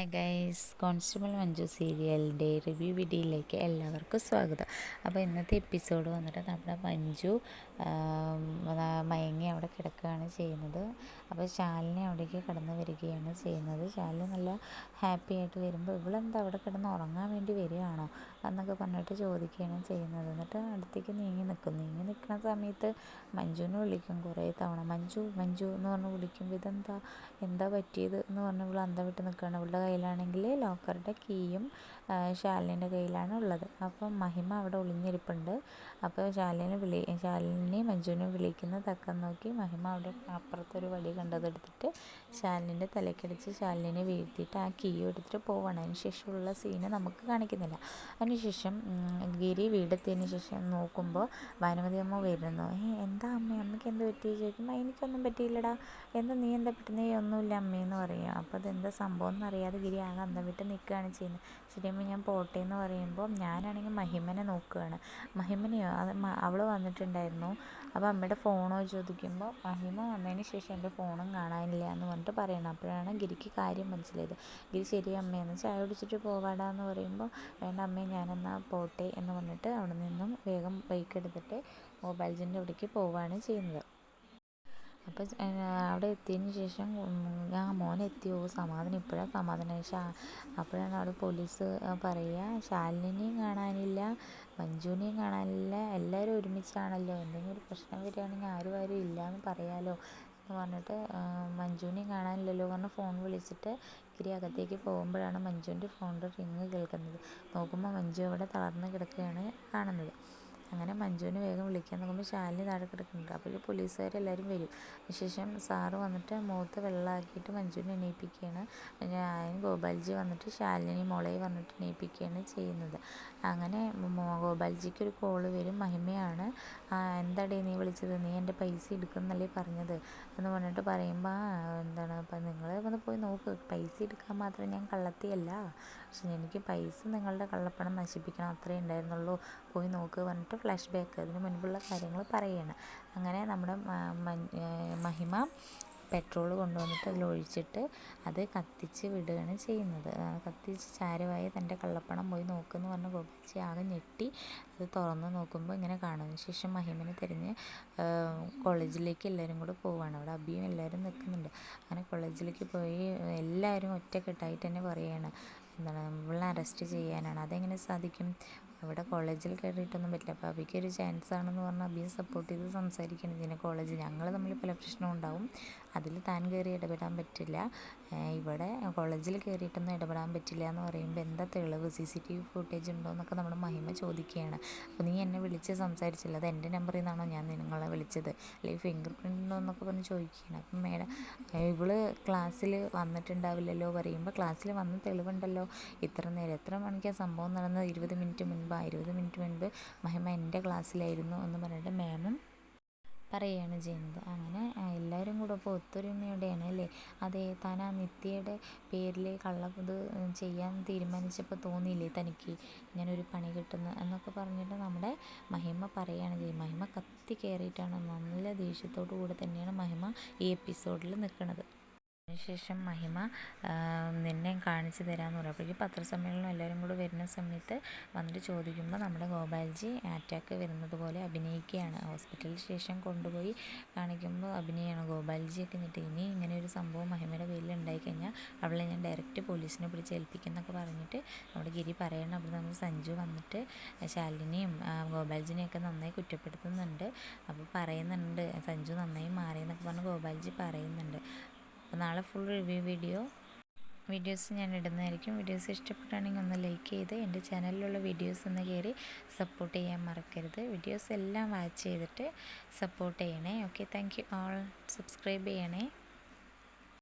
Hi guys constable Manju സീരിയലിന്റെ review വീഡിയോയിലേക്ക് എല്ലാവർക്കും സ്വാഗതം. അപ്പോൾ ഇന്നത്തെ എപ്പിസോഡ് വന്നിട്ട് നമ്മുടെ മഞ്ജു മയങ്ങി അവിടെ കിടക്കുകയാണ് ചെയ്യുന്നത്. അപ്പോൾ ശാലിനെ അവിടേക്ക് കടന്നു വരികയാണ് ചെയ്യുന്നത്. ശാലിനി നല്ല ഹാപ്പി ആയിട്ട് വരുമ്പോൾ ഇവളെന്താ അവിടെ കിടന്ന് ഉറങ്ങാൻ വേണ്ടി വരികയാണോ എന്നൊക്കെ പറഞ്ഞിട്ട് ചോദിക്കുകയാണ് ചെയ്യുന്നത്. എന്നിട്ട് അടുത്തേക്ക് നീങ്ങി നിൽക്കും. നീങ്ങി നിൽക്കുന്ന സമയത്ത് മഞ്ജുവിനെ വിളിക്കും കുറേ തവണ. മഞ്ജു മഞ്ജു എന്ന് പറഞ്ഞ് വിളിക്കുമ്പോൾ ഇതെന്താ എന്താ പറ്റിയത് എന്ന് പറഞ്ഞ് ഇവൾ അന്തം വിട്ട് നിൽക്കുകയാണ്. ഇവളുടെ കയ്യിലാണെങ്കിൽ ലോക്കറുടെ കീയും ശാലിനിന്റെ കയ്യിലാണ് ഉള്ളത്. അപ്പം മഹിമ അവിടെ ഒളിഞ്ഞിരിപ്പുണ്ട്. അപ്പോൾ ശാലിനി വിളി ശാലിനെയും മഞ്ജുവിനെ വിളിക്കുന്ന തക്കം നോക്കി മഹിമ അവിടെ അപ്പുറത്തൊരു വടി കണ്ടതെടുത്തിട്ട് ശാലിനിന്റെ തലക്കടിച്ച് ശാലിനെ വീഴ്ത്തിയിട്ട് ആ കീയും എടുത്തിട്ട് പോവാണ്. അതിന് ശേഷമുള്ള സീന് നമുക്ക് കാണിക്കുന്നില്ല. അതിനുശേഷം ഗിരി വീടെത്തിയതിന് ശേഷം നോക്കുമ്പോൾ ഭാനുമതി അമ്മ വരുന്നു. ഏ എന്താ അമ്മ? അമ്മയ്ക്ക് എന്ത് പറ്റി? ചോദിക്കുമ്പോൾ എനിക്കൊന്നും പറ്റിയില്ലടാ. എന്താ നീ എന്താ പറ്റുന്നേ? "ഏയ് ഒന്നുമില്ല അമ്മയെന്ന് പറയും. അപ്പോൾ അതെന്താ സംഭവം എന്നറിയാതെ ഗിരി ആകെ അന്തം വിട്ട് നിൽക്കുകയാണ് ചെയ്യുന്നത്. ശരിയമ്മ ഞാൻ പോട്ടെ എന്ന് പറയുമ്പോൾ ഞാനാണെങ്കിൽ മഹിമനെ നോക്കുകയാണ്. മഹിമനെയോ? അത് അവൾ വന്നിട്ടുണ്ടായിരുന്നു. അപ്പോൾ അമ്മയുടെ ഫോണോ ചോദിക്കുമ്പോൾ മഹിമ വന്നതിന് ശേഷം എന്റെ ഫോണും കാണാനില്ല എന്ന് പറഞ്ഞിട്ട് പറയണം. അപ്പോഴാണ് ഗിരിക്ക് കാര്യം മനസ്സിലായത്. ഗിരി ശരി അമ്മയെന്ന് ചായ കുടിച്ചിട്ട് പോവാടാ എന്ന് പറയുമ്പോൾ വേണ്ട അമ്മയെ ഞാനെന്നാ പോട്ടെ എന്ന് പറഞ്ഞിട്ട് അവിടെ നിന്നും വേഗം ബൈക്ക് എടുത്തിട്ട് മൊബൈൽ ജിന്റെ അവിടേക്ക് പോവുകയാണ് ചെയ്യുന്നത്. അപ്പോൾ അവിടെ എത്തിയതിന് ശേഷം ഞാൻ മോൻ എത്തിയോ? സമാധാനം ഇപ്പോഴാണ് സമാധാനം. ശാ അപ്പോഴാണ് അവിടെ പോലീസ് പറയുക ശാലിനിയും കാണാനില്ല മഞ്ജുവിനെയും കാണാനില്ല എല്ലാവരും ഒരുമിച്ചാണല്ലോ. എന്തെങ്കിലും ഒരു പ്രശ്നം വരികയാണെങ്കിൽ ആരും ആരും ഇല്ല എന്ന് പറയാലോ എന്ന് പറഞ്ഞിട്ട് മഞ്ജുവിനെയും കാണാനില്ലല്ലോ പറഞ്ഞ് ഫോൺ വിളിച്ചിട്ട് ഇത്തിരി അകത്തേക്ക് പോകുമ്പോഴാണ് മഞ്ജുവിന്റെ ഫോണിന്റെ റിങ് കേൾക്കുന്നത്. നോക്കുമ്പോൾ മഞ്ജു അവിടെ തളർന്ന് കിടക്കുകയാണ് കാണുന്നത്. അങ്ങനെ മഞ്ജുവിനെ വേഗം വിളിക്കാൻ നോക്കുമ്പോൾ ശാലിനി താഴെ കിടക്കുന്നുണ്ട്. അപ്പോൾ പോലീസുകാരെല്ലാവരും വരും. അതിനുശേഷം സാറ് വന്നിട്ട് മുഖത്ത് വെള്ളമാക്കിയിട്ട് മഞ്ജുവിനെ എണീപ്പിക്കുകയാണ്. ഞാൻ ഗോപാൽജി വന്നിട്ട് ശാലിനി മോളെ വന്നിട്ട് എണീപ്പിക്കുകയാണ് ചെയ്യുന്നത്. അങ്ങനെ ഗോപാൽജിക്ക് ഒരു കോൾ വരും. മഹിമയാണ് "ആ, എന്താടേ നീ വിളിച്ചത്? നീ എന്റെ പൈസ എടുക്കുന്നല്ലേ പറഞ്ഞത്? എന്ന് പറഞ്ഞിട്ട് പറയുമ്പോൾ എന്താണ്? അപ്പം നിങ്ങൾ വന്ന് പോയി നോക്ക്. പൈസ എടുക്കാൻ മാത്രം ഞാൻ കള്ളത്തിയല്ല. പക്ഷെ എനിക്ക് പൈസ നിങ്ങളുടെ കള്ളപ്പണം നശിപ്പിക്കണം. അത്രേ ഉണ്ടായിരുന്നുള്ളൂ. പോയി നോക്ക് പറഞ്ഞിട്ട് ഫ്ലാഷ് ബാക്ക് അതിന് മുൻപുള്ള കാര്യങ്ങൾ പറയുകയാണ് അങ്ങനെ നമ്മുടെ മഹിമ പെട്രോൾ കൊണ്ടുവന്നിട്ട് അതിലൊഴിച്ചിട്ട് അത് കത്തിച്ച് വിടുകയാണ് ചെയ്യുന്നത്. കത്തിച്ച് ചാരമായി തന്റെ കള്ളപ്പണം പോയി നോക്കുമെന്ന് പറഞ്ഞ് ഗോപാൽജി ആകെ ഞെട്ടി. അത് തുറന്ന് നോക്കുമ്പോൾ ഇങ്ങനെ കാണുന്നു ശേഷം മഹിമനെ തിരിഞ്ഞ് കോളേജിലേക്ക് എല്ലാവരും കൂടെ പോവുകയാണ് അവിടെ അബിയും എല്ലാവരും നിൽക്കുന്നുണ്ട്. അങ്ങനെ കോളേജിലേക്ക് പോയി എല്ലാവരും ഒറ്റക്കെട്ടായിട്ട് തന്നെ പറയുകയാണ് എന്താണ് ഇവളെ അറസ്റ്റ് ചെയ്യാനാണ്. അതെങ്ങനെ സാധിക്കും? അവിടെ കോളേജിൽ കയറിയിട്ടൊന്നും പറ്റില്ല. അപ്പോൾ അബിക്ക് ഒരു ചാൻസ് ആണെന്ന് പറഞ്ഞാൽ അബിയെ സപ്പോർട്ട് ചെയ്ത് സംസാരിക്കണം. ഇതിനെ കോളേജ് ഞങ്ങൾ തമ്മിൽ പല പ്രശ്നവും ഉണ്ടാവും. അതിൽ താൻ കയറി ഇടപെടാൻ പറ്റില്ല. ഇവിടെ കോളേജിൽ കയറിയിട്ടൊന്നും ഇടപെടാൻ പറ്റില്ല എന്ന് പറയുമ്പോൾ എന്താ തെളിവ്? C C T V footage ഉണ്ടോ എന്നൊക്കെ നമ്മുടെ മഹിമ ചോദിക്കുകയാണ്. അപ്പോൾ നീ എന്നെ വിളിച്ച് സംസാരിച്ചില്ല. അത് എന്റെ നമ്പറിൽ നിന്നാണോ ഞാൻ നിങ്ങളെ വിളിച്ചത്? അല്ലെങ്കിൽ ഫിംഗർ പ്രിന്റ് ഉണ്ടോ എന്നൊക്കെ പറഞ്ഞ് ചോദിക്കുകയാണ്. അപ്പം മേഡം ഇവൾ ക്ലാസ്സിൽ വന്നിട്ടുണ്ടാവില്ലല്ലോ പറയുമ്പോൾ ക്ലാസ്സിൽ വന്ന തെളിവുണ്ടല്ലോ. ഇത്ര നേരം എത്ര മണിക്കാണ് സംഭവം നടന്നത്? ഇരുപത് മിനിറ്റ് മുൻപ് ആ ഇരുപത് മിനിറ്റ് മുൻപ് മഹിമ എന്റെ ക്ലാസ്സിലായിരുന്നു എന്ന് പറഞ്ഞിട്ട് മാമും പറയുകയാണ് ചെയ്യുന്നത്. അങ്ങനെ എല്ലാവരും കൂടെ ഇപ്പോൾ ഒത്തൊരുമയോടെയാണ് അല്ലേ? അതെ താൻ ആ നിത്യയുടെ പേരിൽ കള്ള ഇത് ചെയ്യാൻ തീരുമാനിച്ചപ്പോൾ തോന്നിയില്ലേ തനിക്ക് ഇങ്ങനൊരു പണി കിട്ടുന്നു എന്നൊക്കെ പറഞ്ഞിട്ട് നമ്മുടെ മഹിമ പറയുകയാണ് ചെയ്യുന്നത്. മഹിമ കത്തി കയറിയിട്ടാണ് നല്ല ദേഷ്യത്തോടു കൂടെ തന്നെയാണ് മഹിമ ഈ എപ്പിസോഡിൽ നിൽക്കുന്നത്. അതിനുശേഷം മഹിമ നിന്നെ കാണിച്ചു തരാമെന്ന് പറയും. അപ്പോഴേക്കും പത്രസമ്മേളനം എല്ലാവരും കൂടെ വരുന്ന സമയത്ത് വന്നിട്ട് ചോദിക്കുമ്പോൾ നമ്മുടെ ഗോപാൽജി അറ്റാക്ക് വരുന്നത് പോലെ അഭിനയിക്കുകയാണ്. ഹോസ്പിറ്റലിൽ ശേഷം കൊണ്ടുപോയി കാണിക്കുമ്പോൾ അഭിനയമാണ് ഗോപാൽജിയൊക്കെ എന്നിട്ട് ഇനി ഇങ്ങനെ ഒരു സംഭവം മഹിമയുടെ പേരിൽ ഉണ്ടായിക്കഴിഞ്ഞാൽ അവളെ ഞാൻ ഡയറക്റ്റ് പോലീസിനെ പിടിച്ച് ഏൽപ്പിക്കുന്നൊക്കെ പറഞ്ഞിട്ട് നമ്മുടെ ഗിരി പറയണം. അപ്പോൾ നമ്മൾ സഞ്ജു വന്നിട്ട് ശാലിനിയും ഗോപാൽജിനെയൊക്കെ നന്നായി കുറ്റപ്പെടുത്തുന്നുണ്ട്. അപ്പോൾ പറയുന്നുണ്ട് സഞ്ജു നന്നായി മാറിയെന്നൊക്കെ പറഞ്ഞ് ഗോപാൽജി പറയുന്നുണ്ട്. അപ്പോൾ നാളെ ഫുൾ റിവ്യൂ വീഡിയോ വീഡിയോസ് ഞാൻ ഇടുന്നതായിരിക്കും. വീഡിയോസ് ഇഷ്ടപ്പെട്ടാണെങ്കിൽ ഒന്ന് ലൈക്ക് ചെയ്ത് എന്റെ ചാനലിലുള്ള വീഡിയോസ് ഒന്ന് കയറി സപ്പോർട്ട് ചെയ്യാൻ മറക്കരുത്. വീഡിയോസ് എല്ലാം വാച്ച് ചെയ്തിട്ട് സപ്പോർട്ട് ചെയ്യണേ. Okay thank you all subscribe ചെയ്യണേ.